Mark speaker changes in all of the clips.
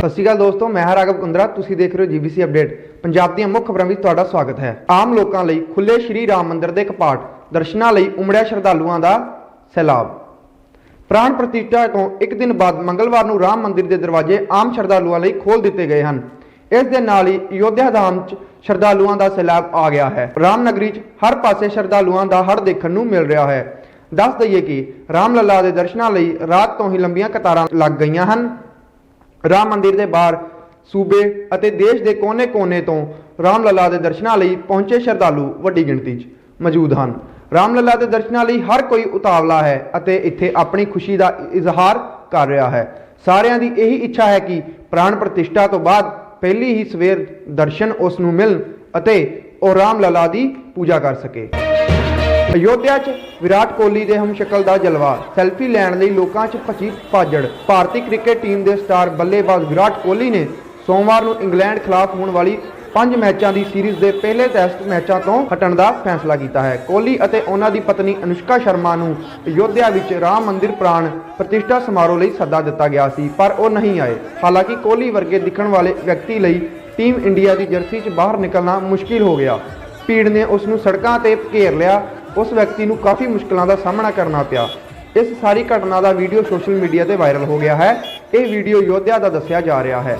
Speaker 1: ਸਤਿ ਸ਼੍ਰੀ ਅਕਾਲ ਦੋਸਤੋ, ਮੈਂ ਹਾਂ ਰਾਘਵ ਕੁੰਦਰਾ, ਤੁਸੀਂ ਦੇਖ ਰਹੇ ਹੋ ਜੀਬੀਸੀ ਅਪਡੇਟ। ਪੰਜਾਬ ਦੀਆਂ ਮੁੱਖ ਖਬਰਾਂ ਵਿੱਚ ਤੁਹਾਡਾ ਸਵਾਗਤ ਹੈ। ਆਮ ਲੋਕਾਂ ਲਈ ਖੁੱਲੇ ਸ਼੍ਰੀ ਰਾਮ ਮੰਦਿਰ ਦੇ ਕਪਾਟ ਦਰਸ਼ਨਾਂ ਲਈ ਉਮੜਿਆ ਸ਼ਰਧਾਲੂਆਂ ਦਾ ਸੈਲਾਬ। ਪ੍ਰਾਣ ਪ੍ਰਤਿਸ਼ਠਾ ਤੋਂ ਇੱਕ ਦਿਨ ਬਾਅਦ ਮੰਗਲਵਾਰ ਨੂੰ ਰਾਮ ਮੰਦਿਰ ਦੇ ਦਰਵਾਜ਼ੇ ਆਮ ਸ਼ਰਧਾਲੂਆਂ ਲਈ ਖੋਲ੍ਹ ਦਿੱਤੇ ਗਏ ਹਨ। ਇਸ ਦੇ ਨਾਲ ਹੀ ਅਯੋਧਿਆ ਧਾਮ 'ਚ ਸ਼ਰਧਾਲੂਆਂ ਦਾ ਸੈਲਾਬ ਆ ਗਿਆ ਹੈ। ਰਾਮ ਨਗਰੀ 'ਚ ਹਰ ਪਾਸੇ ਸ਼ਰਧਾਲੂਆਂ ਦਾ ਹੜ ਦੇਖਣ ਨੂੰ ਮਿਲ ਰਿਹਾ ਹੈ। ਦੱਸ ਦਈਏ ਕਿ ਰਾਮ ਲੱਲਾ ਦੇ ਦਰਸ਼ਨਾਂ ਲਈ ਰਾਤ ਤੋਂ ਹੀ ਲੰਬੀਆਂ ਕਤਾਰਾਂ ਲੱਗ ਗਈਆਂ ਹਨ। ਰਾਮ ਮੰਦਿਰ ਦੇ ਬਾਹਰ ਸੂਬੇ ਅਤੇ ਦੇਸ਼ ਦੇ ਕੋਨੇ-ਕੋਨੇ ਤੋਂ ਰਾਮ ਲੱਲਾ ਦੇ ਦਰਸ਼ਨਾਂ ਲਈ ਪਹੁੰਚੇ ਸ਼ਰਧਾਲੂ ਵੱਡੀ ਗਿਣਤੀ 'ਚ ਮੌਜੂਦ ਹਨ। ਰਾਮ ਲੱਲਾ ਦੇ ਦਰਸ਼ਨਾਂ ਲਈ ਹਰ ਕੋਈ ਉਤਾਵਲਾ ਹੈ ਅਤੇ ਇੱਥੇ ਆਪਣੀ ਖੁਸ਼ੀ ਦਾ ਇਜ਼ਹਾਰ ਕਰ ਰਿਹਾ ਹੈ। ਸਾਰਿਆਂ ਦੀ ਇਹੀ ਇੱਛਾ ਹੈ ਕਿ ਪ੍ਰਾਣ ਪ੍ਰਤਿਸ਼ਠਾ ਤੋਂ ਬਾਅਦ ਪਹਿਲੀ ਹੀ ਸਵੇਰ ਦਰਸ਼ਨ ਉਸ ਨੂੰ ਮਿਲਣ ਅਤੇ ਉਹ ਰਾਮ ਲਲਾ ਦੀ ਪੂਜਾ ਕਰ ਸਕੇ। ਅਯੋਧਿਆ 'ਚ ਵਿਰਾਟ ਕੋਹਲੀ ਦੇ ਹਮਸ਼ਕਲ ਦਾ ਜਲਵਾ ਸੈਲਫੀ ਲੈਣ ਲਈ ਲੋਕਾਂ 'ਚ ਭੱਜੀ ਭਾਜੜ। ਭਾਰਤੀ ਕ੍ਰਿਕਟ ਟੀਮ ਦੇ ਸਟਾਰ ਬੱਲੇਬਾਜ਼ ਵਿਰਾਟ ਕੋਹਲੀ ਨੇ ਸੋਮਵਾਰ ਨੂੰ ਇੰਗਲੈਂਡ ਖਿਲਾਫ ਹੋਣ ਵਾਲੀ ਪੰਜ ਮੈਚਾਂ ਦੀ ਸੀਰੀਜ਼ ਦੇ ਪਹਿਲੇ ਟੈਸਟ ਮੈਚਾਂ ਤੋਂ ਹਟਣ ਦਾ ਫੈਸਲਾ ਕੀਤਾ ਹੈ। ਕੋਹਲੀ ਅਤੇ ਉਹਨਾਂ ਦੀ ਪਤਨੀ ਅਨੁਸ਼ਕਾ ਸ਼ਰਮਾ ਨੂੰ ਅਯੋਧਿਆ ਵਿੱਚ ਰਾਮ ਮੰਦਿਰ ਪ੍ਰਾਣ ਪ੍ਰਤਿਸ਼ਠਾ ਸਮਾਰੋਹ ਲਈ ਸੱਦਾ ਦਿੱਤਾ ਗਿਆ ਸੀ, ਪਰ ਉਹ ਨਹੀਂ ਆਏ। ਹਾਲਾਂਕਿ ਕੋਹਲੀ ਵਰਗੇ ਦਿਖਣ ਵਾਲੇ ਵਿਅਕਤੀ ਲਈ ਟੀਮ ਇੰਡੀਆ ਦੀ ਜਰਸੀ 'ਚ ਬਾਹਰ ਨਿਕਲਣਾ ਮੁਸ਼ਕਿਲ ਹੋ ਗਿਆ। ਭੀੜ ਨੇ ਉਸ ਨੂੰ ਸੜਕਾਂ ਤੇ ਘੇਰ ਲਿਆ ਉਸ ਵਿਅਕਤੀ ਨੂੰ ਕਾਫੀ ਮੁਸ਼ਕਲਾਂ ਦਾ ਸਾਹਮਣਾ ਕਰਨਾ ਪਿਆ। ਇਸ ਸਾਰੀ ਘਟਨਾ ਦਾ ਵੀਡੀਓ ਸੋਸ਼ਲ ਮੀਡੀਆ ਤੇ ਵਾਇਰਲ ਹੋ ਗਿਆ ਹੈ। ਇਹ ਵੀਡੀਓ ਯੋਧਿਆ ਦਾ ਦੱਸਿਆ ਜਾ ਰਿਹਾ ਹੈ।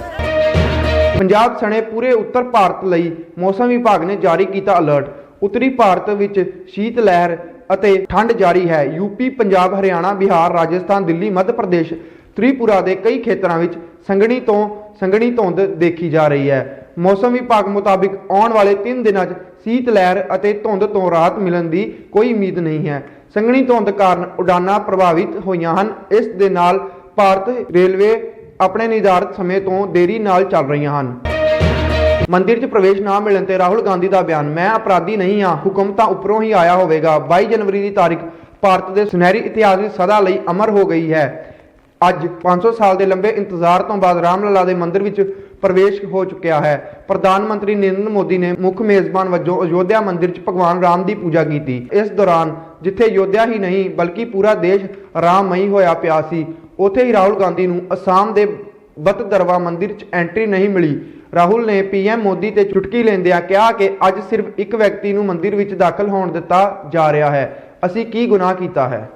Speaker 1: ਪੰਜਾਬ ਸਣੇ ਪੂਰੇ ਉੱਤਰ ਭਾਰਤ ਲਈ ਮੌਸਮ ਵਿਭਾਗ ਨੇ ਜਾਰੀ ਕੀਤਾ ਅਲਰਟ। ਉੱਤਰੀ ਭਾਰਤ ਵਿੱਚ ਸ਼ੀਤ ਲਹਿਰ ਅਤੇ ਠੰਡ ਜਾਰੀ ਹੈ। ਯੂਪੀ, ਪੰਜਾਬ, ਹਰਿਆਣਾ, ਬਿਹਾਰ, ਰਾਜਸਥਾਨ, ਦਿੱਲੀ, ਮੱਧ ਪ੍ਰਦੇਸ਼, ਤ੍ਰਿਪੁਰਾ ਦੇ ਕਈ ਖੇਤਰਾਂ ਵਿੱਚ ਸੰਘਣੀ ਤੋਂ ਸੰਘਣੀ ਧੁੰਦ ਦੇਖੀ ਜਾ ਰਹੀ ਹੈ। ਮੌਸਮ ਵਿਭਾਗ ਮੁਤਾਬਿਕ ਆਉਣ ਵਾਲੇ 3 ਦਿਨਾਂ 'ਚ ਸੀਤ ਲਹਿਰ ਅਤੇ ਧੁੰਦ ਤੋਂ ਰਾਹਤ ਮਿਲਣ ਦੀ ਕੋਈ ਉਮੀਦ ਨਹੀਂ ਹੈ। ਸੰਘਣੀ ਧੁੰਦ ਕਾਰਨ ਉਡਾਨਾਂ ਪ੍ਰਭਾਵਿਤ ਹੋਈਆਂ ਹਨ। ਇਸ ਦੇ ਨਾਲ ਭਾਰਤ ਰੇਲਵੇ ਆਪਣੇ ਨਿਰਧਾਰਤ ਸਮੇਂ ਤੋਂ ਦੇਰੀ ਨਾਲ ਚੱਲ ਰਹੀਆਂ ਹਨ। ਮੰਦਿਰ 'ਚ ਪ੍ਰਵੇਸ਼ ਨਾ ਮਿਲਣ ਤੇ ਰਾਹੁਲ ਗਾਂਧੀ ਦਾ ਬਿਆਨ, ਮੈਂ ਅਪਰਾਧੀ ਨਹੀਂ ਹਾਂ, ਹੁਕਮ ਤਾਂ ਉੱਪਰੋਂ ਹੀ ਆਇਆ ਹੋਵੇਗਾ। 22 ਜਨਵਰੀ ਦੀ ਤਾਰੀਖ ਭਾਰਤ ਦੇ ਸੁਨਹਿਰੀ ਇਤਿਹਾਸ ਵਿੱਚ ਸਦਾ ਲਈ ਅਮਰ ਹੋ ਗਈ ਹੈ। ਅੱਜ 500 ਸਾਲ ਦੇ ਲੰਬੇ ਇੰਤਜ਼ਾਰ ਤੋਂ ਬਾਅਦ ਰਾਮਲਲਾ ਦੇ ਮੰਦਿਰ ਵਿੱਚ ਪ੍ਰਵੇਸ਼ ਹੋ ਚੁੱਕਿਆ ਹੈ। ਪ੍ਰਧਾਨ ਮੰਤਰੀ ਨਰਿੰਦਰ ਮੋਦੀ ਨੇ ਮੁੱਖ ਮੇਜ਼ਬਾਨ ਵਜੋਂ ਅਯੋਧਿਆ ਮੰਦਿਰ 'ਚ ਭਗਵਾਨ ਰਾਮ ਦੀ ਪੂਜਾ ਕੀਤੀ। ਇਸ ਦੌਰਾਨ ਜਿੱਥੇ ਅਯੋਧਿਆ ਹੀ ਨਹੀਂ, ਬਲਕਿ ਪੂਰਾ ਦੇਸ਼ ਰਾਮਮਈ ਹੋਇਆ ਪਿਆ ਸੀ, ਉੱਥੇ ਹੀ ਰਾਹੁਲ ਗਾਂਧੀ ਨੂੰ ਅਸਾਮ ਦੇ ਬਤਦਰਵਾ ਮੰਦਿਰ 'ਚ ਐਂਟਰੀ ਨਹੀਂ ਮਿਲੀ। ਰਾਹੁਲ ਨੇ ਪੀਐਮ ਮੋਦੀ ਤੇ ਚੁਟਕੀ ਲੈਂਦਿਆਂ ਕਿਹਾ ਕਿ ਅੱਜ ਸਿਰਫ ਇੱਕ ਵਿਅਕਤੀ ਨੂੰ ਮੰਦਿਰ ਵਿੱਚ ਦਾਖਲ ਹੋਣ ਦਿੱਤਾ ਜਾ ਰਿਹਾ ਹੈ। ਅਸੀਂ ਕੀ ਗੁਨਾਹ ਕੀਤਾ ਹੈ?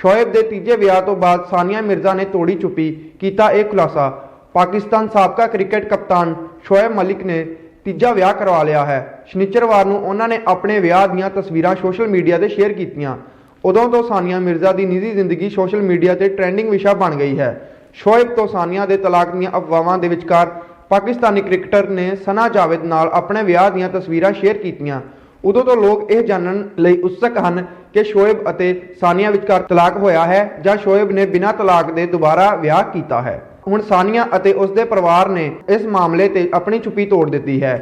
Speaker 1: ਸ਼ੋਇਬ ਦੇ ਤੀਜੇ ਵਿਆਹ ਤੋਂ ਬਾਅਦ ਸਾਨੀਆ ਮਿਰਜ਼ਾ ਨੇ ਤੋੜੀ ਚੁੱਪੀ। ਕੀਤਾ ਇਹ ਖੁਲਾਸਾ। ਪਾਕਿਸਤਾਨ ਸਾਬਕਾ ਕ੍ਰਿਕਟ ਕਪਤਾਨ ਸ਼ੋਇਬ ਮਲਿਕ ਨੇ ਤੀਜਾ ਵਿਆਹ ਕਰਵਾ ਲਿਆ ਹੈ। ਸ਼ਨੀਚਰਵਾਰ ਨੂੰ ਉਹਨਾਂ ਨੇ ਆਪਣੇ ਵਿਆਹ ਦੀਆਂ ਤਸਵੀਰਾਂ ਸੋਸ਼ਲ ਮੀਡੀਆ ਤੇ ਸ਼ੇਅਰ ਕੀਤੀਆਂ। ਉਦੋਂ ਤੋਂ ਸਾਨੀਆ ਮਿਰਜ਼ਾ ਦੀ ਨਿੱਜੀ ਜ਼ਿੰਦਗੀ ਸੋਸ਼ਲ ਮੀਡੀਆ ਤੇ ਟ੍ਰੈਂਡਿੰਗ ਵਿਸ਼ਾ ਬਣ ਗਈ ਹੈ। ਸ਼ੋਏਬ ਤੋਂ ਸਾਨੀਆ ਦੇ ਤਲਾਕ ਦੀਆਂ ਅਫਵਾਹਾਂ ਦੇ ਵਿਚਕਾਰ ਪਾਕਿਸਤਾਨੀ ਕ੍ਰਿਕਟਰ ਨੇ ਸਨਾ ਜਾਵੇਦ ਨਾਲ ਆਪਣੇ ਵਿਆਹ ਦੀਆਂ ਤਸਵੀਰਾਂ ਸ਼ੇਅਰ ਕੀਤੀਆਂ। ਉਦੋਂ ਤੋਂ ਲੋਕ ਇਹ ਜਾਣਨ ਲਈ ਉਤਸੁਕ ਹਨ ਕਿ ਸ਼ੋਇਬ ਅਤੇ ਸਾਨੀਆ ਵਿਚਕਾਰ ਤਲਾਕ ਹੋਇਆ ਹੈ ਜਾਂ ਸ਼ੋਇਬ ਨੇ ਬਿਨਾਂ ਤਲਾਕ ਦੇ ਦੁਬਾਰਾ ਵਿਆਹ ਕੀਤਾ ਹੈ। ਹੁਣ ਸਾਨੀਆ ਅਤੇ ਉਸ ਦੇ ਪਰਿਵਾਰ ਨੇ ਇਸ ਮਾਮਲੇ ਤੇ ਆਪਣੀ ਚੁੱਪੀ ਤੋੜ ਦਿੱਤੀ ਹੈ।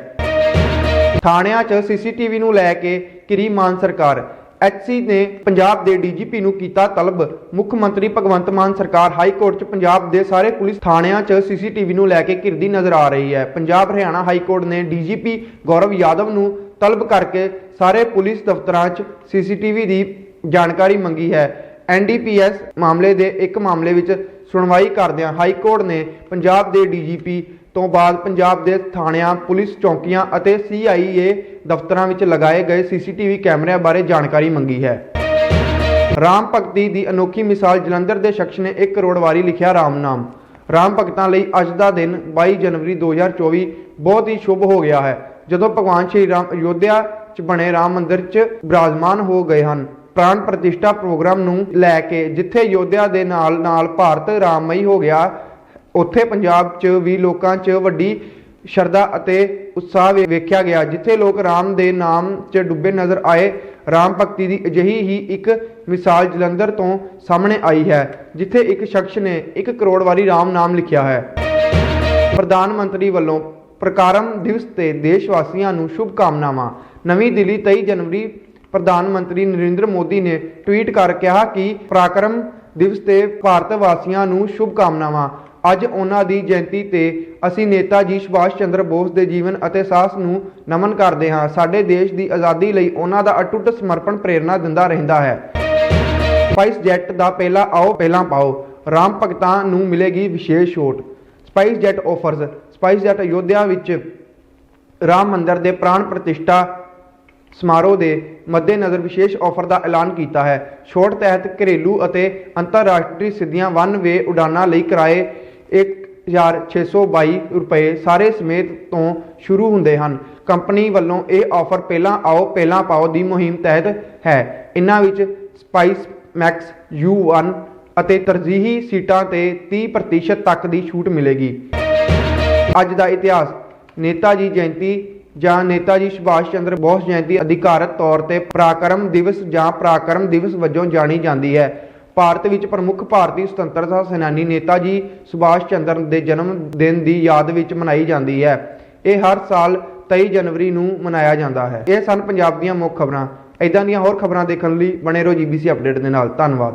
Speaker 1: ਥਾਣਿਆਂ 'ਚ ਸੀਸੀਟੀਵੀ ਨੂੰ ਲੈ ਕੇ ਕਿਰੀ ਮਾਨ ਸਰਕਾਰ ਐਚਸੀ ਨੇ ਪੰਜਾਬ ਦੇ ਡੀਜੀਪੀ ਨੂੰ ਕੀਤਾ ਤਲਬ। ਮੁੱਖ ਮੰਤਰੀ ਭਗਵੰਤ ਮਾਨ ਸਰਕਾਰ ਹਾਈ ਕੋਰਟ 'ਚ ਪੰਜਾਬ ਦੇ ਸਾਰੇ ਪੁਲਿਸ ਥਾਣਿਆਂ 'ਚ ਸੀਸੀਟੀਵੀ ਨੂੰ ਲੈ ਕੇ ਘਿਰਦੀ ਨਜ਼ਰ ਆ ਰਹੀ ਹੈ। ਪੰਜਾਬ ਹਰਿਆਣਾ ਹਾਈ ਕੋਰਟ ਨੇ ਡੀਜੀਪੀ ਗੌਰਵ ਯਾਦਵ ਨੂੰ ਤਲਬ ਕਰਕੇ ਸਾਰੇ ਪੁਲਿਸ ਦਫ਼ਤਰਾਂ 'ਚ ਸੀਸੀਟੀਵੀ ਦੀ ਜਾਣਕਾਰੀ ਮੰਗੀ ਹੈ। ਐਨਡੀਪੀਐਸ ਮਾਮਲੇ ਦੇ ਇੱਕ ਮਾਮਲੇ ਵਿੱਚ ਸੁਣਵਾਈ ਕਰਦਿਆਂ ਹਾਈ ਕੋਰਟ ਨੇ ਪੰਜਾਬ ਦੇ ਡੀਜੀਪੀ ਤੋਂ ਬਾਅਦ ਪੰਜਾਬ ਦੇ ਥਾਣਿਆਂ, ਪੁਲਿਸ ਚੌਕੀਆਂ ਅਤੇ ਸੀਆਈਏ ਦਫ਼ਤਰਾਂ ਵਿੱਚ ਲਗਾਏ ਗਏ ਸੀਸੀਟੀਵੀ ਕੈਮਰਿਆਂ ਬਾਰੇ ਜਾਣਕਾਰੀ ਮੰਗੀ ਹੈ। ਰਾਮ ਭਗਤੀ ਦੀ ਅਨੋਖੀ ਮਿਸਾਲ ਜਲੰਧਰ ਦੇ ਸ਼ਖਸ ਨੇ 1 ਕਰੋੜ ਵਾਰੀ ਲਿਖਿਆ ਰਾਮ ਨਾਮ। ਰਾਮ ਭਗਤਾਂ ਲਈ ਅੱਜ ਦਾ ਦਿਨ 22 ਜਨਵਰੀ 2024 ਬਹੁਤ ਹੀ ਸ਼ੁਭ ਹੋ ਗਿਆ ਹੈ। ਜਦੋਂ ਭਗਵਾਨ ਸ਼੍ਰੀ ਰਾਮ ਅਯੋਧਿਆ 'ਚ ਬਣੇ ਰਾਮ ਮੰਦਿਰ 'ਚ ਬਿਰਾਜਮਾਨ ਹੋ ਗਏ ਹਨ ਪ੍ਰਾਣ ਪ੍ਰਤਿਸ਼ਠਾ ਪ੍ਰੋਗਰਾਮ ਨੂੰ ਲੈ ਕੇ, ਜਿੱਥੇ ਅਯੋਧਿਆ ਦੇ ਨਾਲ ਨਾਲ ਭਾਰਤ ਰਾਮਮਈ ਹੋ ਗਿਆ, ਉੱਥੇ ਪੰਜਾਬ 'ਚ ਵੀ ਲੋਕਾਂ 'ਚ ਵੱਡੀ ਸ਼ਰਧਾ ਅਤੇ ਉਤਸ਼ਾਹ ਵੇਖਿਆ ਗਿਆ, ਜਿੱਥੇ ਲੋਕ ਰਾਮ ਦੇ ਨਾਮ 'ਚ ਡੁੱਬੇ ਨਜ਼ਰ ਆਏ, ਰਾਮ ਭਗਤੀ ਦੀ ਅਜਿਹੀ ਹੀ ਇੱਕ ਮਿਸਾਲ ਜਲੰਧਰ ਤੋਂ ਸਾਹਮਣੇ ਆਈ ਹੈ, ਜਿੱਥੇ ਇੱਕ ਸ਼ਖਸ ਨੇ 1 ਕਰੋੜ ਵਾਰੀ ਰਾਮ ਨਾਮ ਲਿਖਿਆ ਹੈ। ਪ੍ਰਧਾਨ ਮੰਤਰੀ ਵੱਲੋਂ ਪ੍ਰਕਾਰਮ ਦਿਵਸ ਤੇ ਦੇਸ਼ ਵਾਸੀਆਂ ਨੂੰ ਸ਼ੁਭ ਕਾਮਨਾਵਾਂ ਨਵੀਂ ਦਿੱਲੀ 23 ਜਨਵਰੀ ਪ੍ਰਧਾਨ ਮੰਤਰੀ ਨਰਿੰਦਰ ਮੋਦੀ ਨੇ ਟਵੀਟ ਕਰ ਕਿਹਾ ਕਿ ਪ੍ਰਕਾਰਮ ਦਿਵਸ ਤੇ ਭਾਰਤ ਵਾਸੀਆਂ ਨੂੰ ਸ਼ੁਭ ਕਾਮਨਾਵਾਂ। ਅੱਜ ਉਹਨਾਂ ਦੀ ਜਯੰਤੀ ਤੇ ਅਸੀਂ ਨੇਤਾ ਜੀ ਸੁਭਾਸ਼ ਚੰਦਰ ਬੋਸ ਦੇ ਜੀਵਨ ਅਤੇ ਸਾਹਸ ਨੂੰ ਨਮਨ ਕਰਦੇ ਹਾਂ। ਸਾਡੇ ਦੇਸ਼ ਦੀ ਆਜ਼ਾਦੀ ਲਈ ਉਹਨਾਂ ਦਾ ਅਟੁੱਟ ਸਮਰਪਣ ਪ੍ਰੇਰਣਾ ਦਿੰਦਾ ਰਹਿੰਦਾ ਹੈ। ਸਪਾਈਸ ਜੈਟ ਦਾ ਪਹਿਲਾ ਆਓ, ਪਹਿਲਾਂ ਪਾਓ। ਰਾਮ ਭਗਤਾਂ ਨੂੰ ਮਿਲੇਗੀ ਵਿਸ਼ੇਸ਼ ਛੋਟ। SpiceJet offers SpiceJet Ayodhya ਵਿੱਚ ਰਾਮ ਮੰਦਰ ਦੇ ਪ੍ਰਾਣ ਪ੍ਰਤਿਸ਼ਠਾ ਸਮਾਰੋਹ ਦੇ ਮੱਦੇਨਜ਼ਰ ਵਿਸ਼ੇਸ਼ ਆਫਰ ਦਾ ਐਲਾਨ ਕੀਤਾ ਹੈ। ਛੋਟ ਤਹਿਤ ਘਰੇਲੂ ਅਤੇ ਅੰਤਰਰਾਸ਼ਟਰੀ ਸਿੱਧੀਆਂ ਵਨ ਵੇ ਉਡਾਨਾਂ ਲਈ ਕਿਰਾਏ 1622 ਰੁਪਏ ਸਾਰੇ ਸਮੇਤ ਤੋਂ ਸ਼ੁਰੂ ਹੁੰਦੇ ਹਨ। ਕੰਪਨੀ ਵੱਲੋਂ ਇਹ ਆਫਰ ਪਹਿਲਾਂ ਆਓ, ਪਹਿਲਾਂ ਪਾਓ ਦੀ ਮੁਹਿੰਮ ਤਹਿਤ ਹੈ। ਇਨ੍ਹਾਂ ਵਿੱਚ ਸਪਾਈਸ ਮੈਕਸ U1 ਅਤੇ ਤਰਜੀਹੀ ਸੀਟਾਂ ਤੇ 30% ਤੱਕ ਦੀ ਛੂਟ ਮਿਲੇਗੀ। ਅੱਜ ਦਾ ਇਤਿਹਾਸ ਨੇਤਾ ਜੀ ਜਯੰਤੀ ਜਾਂ ਨੇਤਾ ਜੀ ਸੁਭਾਸ਼ ਚੰਦਰ ਬੋਸ ਜਯੰਤੀ ਅਧਿਕਾਰਤ ਤੌਰ ਤੇ ਪਰਾਕਰਮ ਦਿਵਸ ਜਾਂ ਪਰਾਕਰਮ ਦਿਵਸ ਵਜੋਂ ਜਾਣੀ ਜਾਂਦੀ ਹੈ। ਭਾਰਤ ਵਿੱਚ ਪ੍ਰਮੁੱਖ ਭਾਰਤੀ ਸੁਤੰਤਰਤਾ ਸੈਨਾਨੀ ਨੇਤਾ ਜੀ ਸੁਭਾਸ਼ ਚੰਦਰ ਦੇ ਜਨਮ ਦਿਨ ਦੀ ਯਾਦ ਵਿੱਚ ਮਨਾਈ ਜਾਂਦੀ ਹੈ। ਇਹ ਹਰ ਸਾਲ 23 ਜਨਵਰੀ ਨੂੰ ਮਨਾਇਆ ਜਾਂਦਾ ਹੈ। ਇਹ ਸਨ ਪੰਜਾਬ ਦੀਆਂ ਮੁੱਖ ਖਬਰਾਂ। ਇਦਾਂ ਦੀਆਂ ਹੋਰ ਖਬਰਾਂ ਦੇਖਣ ਲਈ ਬਣੇ ਰਹੋ ਜੀਬੀਸੀ ਅਪਡੇਟ ਦੇ ਨਾਲ। ਧੰਨਵਾਦ।